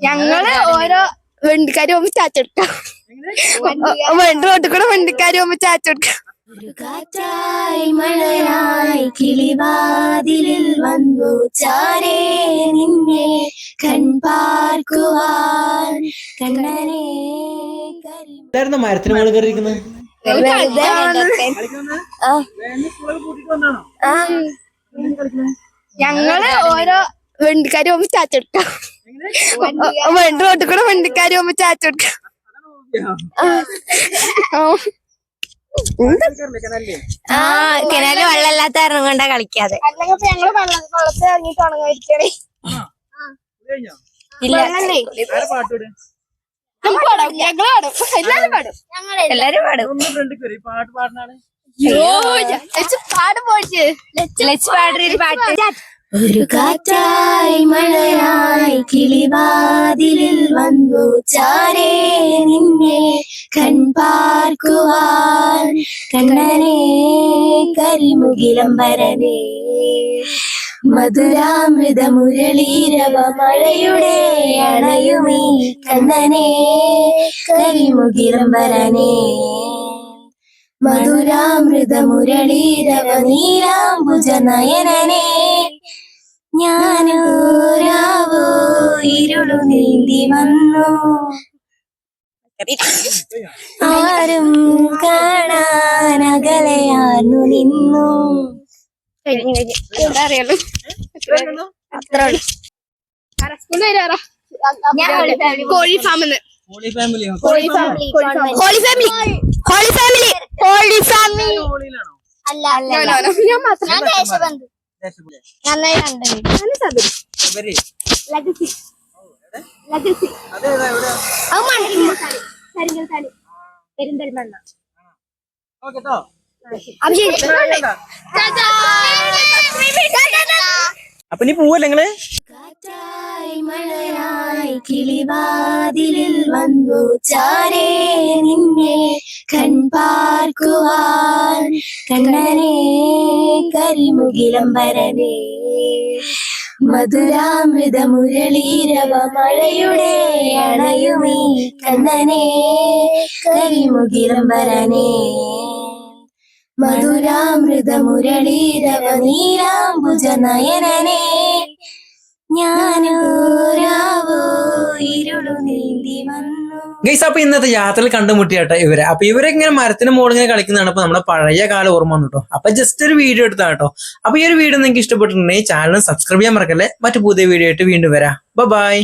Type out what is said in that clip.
ഞങ്ങൾ ഓരോ വണ്ടിക്കാരി പോകുമ്പോ ചാച്ചെടുക്കാം വണ്ടി റോട്ടിൽ കൂടെ വണ്ടിക്കാര് പോകുമ്പോ ചാച്ചെടുക്കാം ഒരു കാറ്റായി മഴയായി കിളിവാതിലിൽ വന്നു ചാരേ നിന്നെ കൺപാർക്കുവാൻ കണ്ണനെ കരി എല്ലായിരുന്നു മരത്തിന് മുകളിൽ കയറിയിരിക്കുന്നത് ഞങ്ങൾ ഓരോ വെണ്ടിക്കാരി പോകുമ്പോ ചാച്ചെടുക്കാം വണ്ടി റോട്ടിൽ കൂടെ വണ്ടിക്കാരി പോകുമ്പോ ചാച്ച ആ. കിണൽ വെള്ളമില്ലാത്ത കാരണം കൊണ്ടാ കളിക്കാതെ. ഞങ്ങൾ വെള്ളം വെള്ളത്തിൽ ഇറങ്ങിട്ട് ഇല്ല. എല്ലാരും പാടും. എല്ലാരും പാടും. പാട്ട് പാടുന്നാണ് പാട് പോയിട്ട്. ലച്ച് പാടൊരു പാട്ട്. ഒരു കാറ്റായി മഴയായി കിളിവാതിലിൽ വന്നു ചാരേ നിന്നെ കൺപാർക്കുവാൻ. കണ്ണനെ കരിമുകിലംബരനെ മധുരാമൃത മുരളീരവ മഴയുടെ അണയുമീ. കണ്ണനെ കരിമുകിലംബരനെ മധുരാമൃത മുരളീരവ നീലാംബുജ നയനനെ ഞാനൂരാവോ ഇരുളു നീന്തി വന്നു. ആരും കാണാൻ നിന്നു. കഴിഞ്ഞു കഴിഞ്ഞു. എന്താ അറിയാലോ? അത്ര സ്കൂളിൽ വരാറാ കോഴി ഫാമിന്ന് ഹോളി ഫാമിലി. കോഴി family. Holy family. Holy family. Holy family. ഹോളിയിലാണോ ഞാൻ മാത്രം ഞാൻ ദേശബന്ധു. പെരിന്തൽമണ്ണ. ഓക്കേ ട്ടോ. അപ്പൊ നീ പോവല്ലേ നിങ്ങൾ? കിളിവാതിലിൽ വന്നു ചാരേ നിന്നെ കൺപാർക്കുവാൻ. കണ്ണനെ കരിമുകിലംബരനെ മധുരാമൃത മുരളീരവ മഴയുടെ അണയുമീ. കണ്ണനെ കരിമുകിലംബരനെ മധുരാമൃത മുരളീരവ നീലാംബുജ നയനനെ ഞാനൂരാവോ ഗൈസ് അപ്പൊ ഇന്നത്തെ യാത്രയിൽ കണ്ടുമുട്ടിയാട്ടെ ഇവരെ. അപ്പൊ ഇവരെ ഇങ്ങനെ മരത്തിന് മുകളിൽ ഇങ്ങനെ കളിക്കുന്നതാണ് അപ്പൊ നമ്മുടെ പഴയ കാല ഓർമ്മ വന്നു കേട്ടോ അപ്പൊ ജസ്റ്റ് ഒരു വീഡിയോ എടുത്താ കേട്ടോ അപ്പൊ ഈ ഒരു വീഡിയോ നിങ്ങൾക്ക് ഇഷ്ടപ്പെട്ടിട്ടുണ്ടെങ്കിൽ ചാനൽ സബ്സ്ക്രൈബ് ചെയ്യാൻ മറക്കല്ലേ? മറ്റു പുതിയ വീഡിയോ ആയിട്ട് വീണ്ടും വരാം. ബൈ